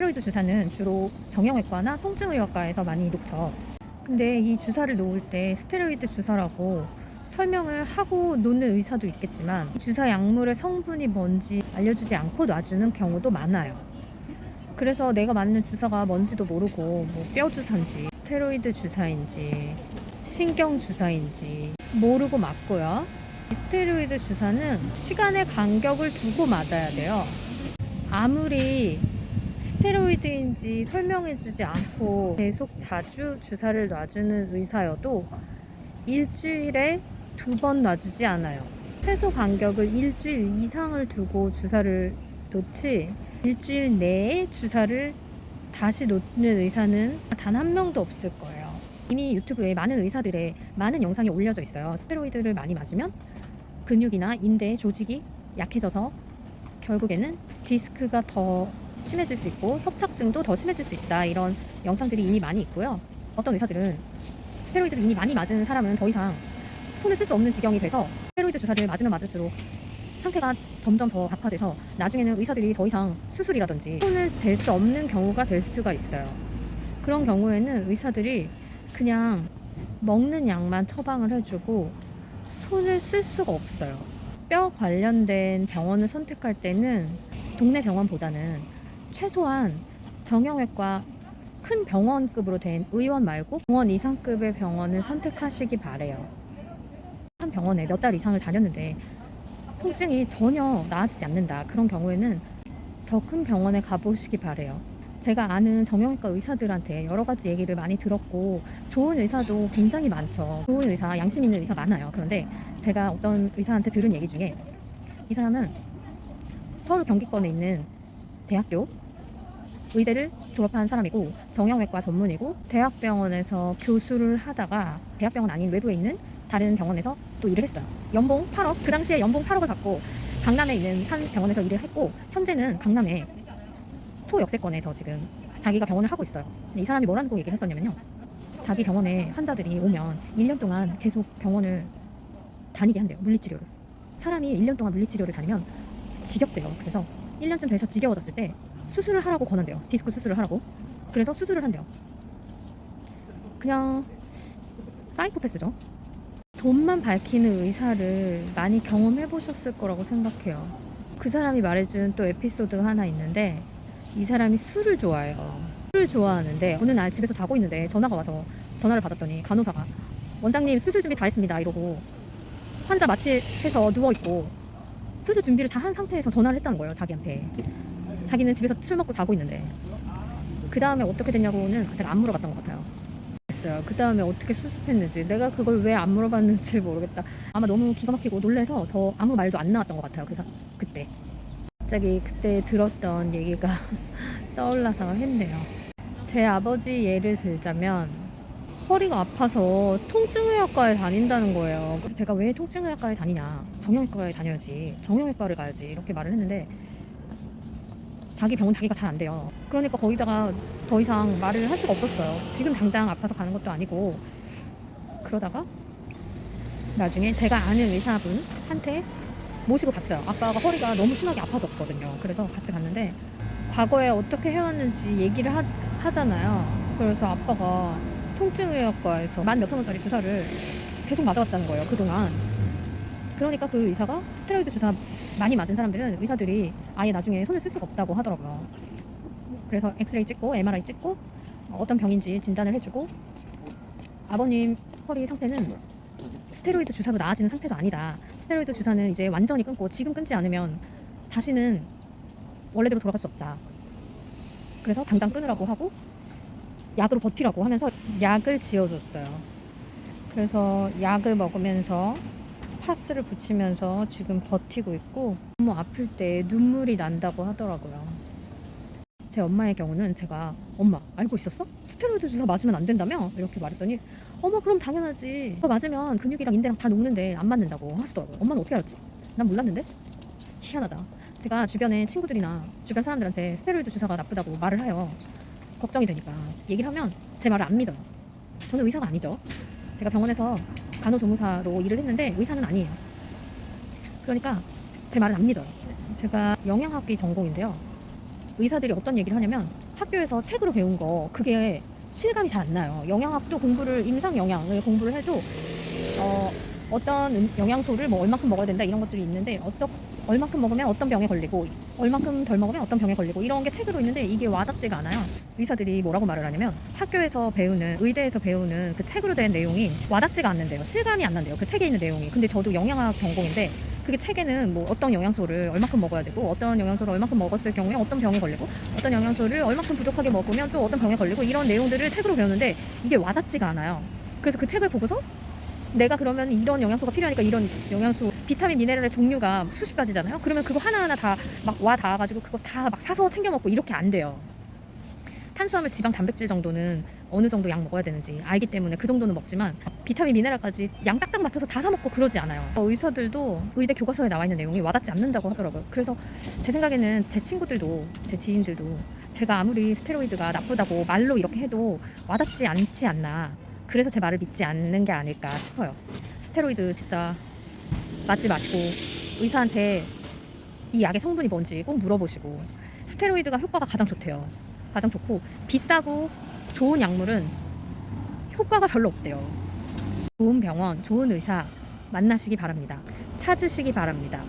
스테로이드 주사는 주로 정형외과나 통증의학과에서 많이 놓죠. 근데 이 주사를 놓을 때 스테로이드 주사라고 설명을 하고 놓는 의사도 있겠지만 주사 약물의 성분이 뭔지 알려주지 않고 놔주는 경우도 많아요. 그래서 내가 맞는 주사가 뭔지도 모르고 뭐 뼈 주사인지 스테로이드 주사인지 신경 주사인지 모르고 맞고요. 이 스테로이드 주사는 시간의 간격을 두고 맞아야 돼요. 아무리 스테로이드인지 설명해주지 않고 계속 자주 주사를 놔주는 의사여도 일주일에 두 번 놔주지 않아요. 최소 간격을 일주일 이상을 두고 주사를 놓지 일주일 내에 주사를 다시 놓는 의사는 단 한 명도 없을 거예요. 이미 유튜브에 많은 의사들의 많은 영상이 올려져 있어요. 스테로이드를 많이 맞으면 근육이나 인대 조직이 약해져서 결국에는 디스크가 더 심해질 수 있고 협착증도 더 심해질 수 있다 이런 영상들이 이미 많이 있고요. 어떤 의사들은 스테로이드를 이미 많이 맞은 사람은 더 이상 손을 쓸 수 없는 지경이 돼서 스테로이드 주사를 맞으면 맞을수록 상태가 점점 더 악화돼서 나중에는 의사들이 더 이상 수술이라든지 손을 댈 수 없는 경우가 될 수가 있어요. 그런 경우에는 의사들이 그냥 먹는 약만 처방을 해주고 손을 쓸 수가 없어요. 뼈 관련된 병원을 선택할 때는 동네 병원보다는 최소한 정형외과 큰 병원급으로 된 의원 말고 병원 이상급의 병원을 선택하시기 바래요. 한 병원에 몇 달 이상을 다녔는데 통증이 전혀 나아지지 않는다. 그런 경우에는 더 큰 병원에 가보시기 바래요. 제가 아는 정형외과 의사들한테 여러 가지 얘기를 많이 들었고 좋은 의사도 굉장히 많죠. 좋은 의사, 양심 있는 의사 많아요. 그런데 제가 어떤 의사한테 들은 얘기 중에 이 사람은 서울 경기권에 있는 대학교 의대를 졸업한 사람이고 정형외과 전문이고 대학병원에서 교수를 하다가 대학병원 아닌 외부에 있는 다른 병원에서 또 일을 했어요. 연봉 8억 그 당시에 연봉 8억을 받고 강남에 있는 한 병원에서 일을 했고 현재는 강남에 초역세권에서 지금 자기가 병원을 하고 있어요. 이 사람이 뭐라고 얘기를 했었냐면요. 자기 병원에 환자들이 오면 1년 동안 계속 병원을 다니게 한대요. 물리치료를. 사람이 1년 동안 물리치료를 다니면 지겹대요. 그래서 1년쯤 돼서 지겨워졌을 때 수술을 하라고 권한대요. 디스크 수술을 하라고. 그래서 수술을 한대요. 그냥 사이코패스죠. 돈만 밝히는 의사를 많이 경험해 보셨을 거라고 생각해요. 그 사람이 말해준 또 에피소드가 하나 있는데 이 사람이 술을 좋아해요. 술을 좋아하는데 어느 날 집에서 자고 있는데 전화가 와서 전화를 받았더니 간호사가 원장님 수술 준비 다 했습니다 이러고 환자 마취해서 누워 있고 수술 준비를 다 한 상태에서 전화를 했다는 거예요 자기한테 자기는 집에서 술 먹고 자고 있는데 그 다음에 어떻게 됐냐고는 제가 안 물어봤던 것 같아요. 그 다음에 어떻게 수습했는지 내가 그걸 왜 안 물어봤는지 모르겠다. 아마 너무 기가 막히고 놀래서 더 아무 말도 안 나왔던 것 같아요. 그래서 그때 갑자기 그때 들었던 얘기가 떠올라서 했네요. 제 아버지 예를 들자면 허리가 아파서 통증의학과에 다닌다는 거예요. 그래서 제가 왜 통증의학과에 다니냐? 정형외과에 다녀야지. 정형외과를 가야지. 이렇게 말을 했는데 자기 병은 자기가 잘 안 돼요. 그러니까 거기다가 더 이상 말을 할 수가 없었어요. 지금 당장 아파서 가는 것도 아니고 그러다가 나중에 제가 아는 의사분한테 모시고 갔어요. 아빠가 허리가 너무 심하게 아파졌거든요. 그래서 같이 갔는데 과거에 어떻게 해왔는지 얘기를 하, 하잖아요. 그래서 아빠가 통증의학과에서 만 몇천 원짜리 주사를 계속 맞아왔다는 거예요. 그동안. 그러니까 그 의사가 스테로이드 주사 많이 맞은 사람들은 의사들이 아예 나중에 손을 쓸 수가 없다고 하더라고요. 그래서 엑스레이 찍고 MRI 찍고 어떤 병인지 진단을 해주고 아버님 허리 상태는 스테로이드 주사로 나아지는 상태가 아니다. 스테로이드 주사는 이제 완전히 끊고 지금 끊지 않으면 다시는 원래대로 돌아갈 수 없다. 그래서 당장 끊으라고 하고 약으로 버티라고 하면서 약을 지어줬어요. 그래서 약을 먹으면서 파스를 붙이면서 지금 버티고 있고 너무 아플 때 눈물이 난다고 하더라고요. 제 엄마의 경우는 제가 엄마 알고 있었어? 스테로이드 주사 맞으면 안 된다며? 이렇게 말했더니 어머 그럼 당연하지 그거 맞으면 근육이랑 인대랑 다 녹는데 안 맞는다고 하시더라고요 엄마는 어떻게 알았지? 난 몰랐는데 희한하다 제가 주변에 친구들이나 주변 사람들한테 스테로이드 주사가 나쁘다고 말을 해요 걱정이 되니까 얘기를 하면 제 말을 안 믿어요. 저는 의사가 아니죠. 제가 병원에서 간호조무사로 일을 했는데 의사는 아니에요. 그러니까 제 말을 안 믿어요. 제가 영양학기 전공인데요. 의사들이 어떤 얘기를 하냐면 학교에서 책으로 배운 거 그게 실감이 잘 안 나요. 영양학도 공부를 임상 영양을 공부를 해도 어, 어떤 음- 영양소를 뭐 얼마큼 먹어야 된다 이런 것들이 있는데 어떤 얼마큼 먹으면 어떤 병에 걸리고 얼마큼 덜 먹으면 어떤 병에 걸리고 이런 게 책으로 있는데 이게 와닿지가 않아요. 의사들이 뭐라고 말을 하냐면 학교에서 배우는 의대에서 배우는 그 책으로 된 내용이 와닿지가 않는데요. 실감이 안 난대요. 그 책에 있는 내용이. 근데 저도 영양학 전공인데 그게 책에는 뭐 어떤 영양소를 얼마큼 먹어야 되고 어떤 영양소를 얼마큼 먹었을 경우에 어떤 병에 걸리고 어떤 영양소를 얼마큼 부족하게 먹으면 또 어떤 병에 걸리고 이런 내용들을 책으로 배우는데 이게 와닿지가 않아요. 그래서 그 책을 보고서 내가 그러면 이런 영양소가 필요하니까 이런 영양소, 비타민, 미네랄의 종류가 수십 가지잖아요. 그러면 그거 하나하나 다 막 와 닿아가지고 그거 다 막 사서 챙겨 먹고 이렇게 안 돼요. 탄수화물, 지방, 단백질 정도는 어느 정도 양 먹어야 되는지 알기 때문에 그 정도는 먹지만 비타민, 미네랄까지 양 딱딱 맞춰서 다 사 먹고 그러지 않아요. 어, 의사들도 의대 교과서에 나와 있는 내용이 와닿지 않는다고 하더라고요. 그래서 제 생각에는 제 친구들도 제 지인들도 제가 아무리 스테로이드가 나쁘다고 말로 이렇게 해도 와닿지 않지 않나. 그래서 제 말을 믿지 않는 게 아닐까 싶어요. 스테로이드 진짜 맞지 마시고 의사한테 이 약의 성분이 뭔지 꼭 물어보시고 스테로이드가 효과가 가장 좋대요. 가장 좋고 비싸고 좋은 약물은 효과가 별로 없대요. 좋은 병원, 좋은 의사 만나시기 바랍니다. 찾으시기 바랍니다.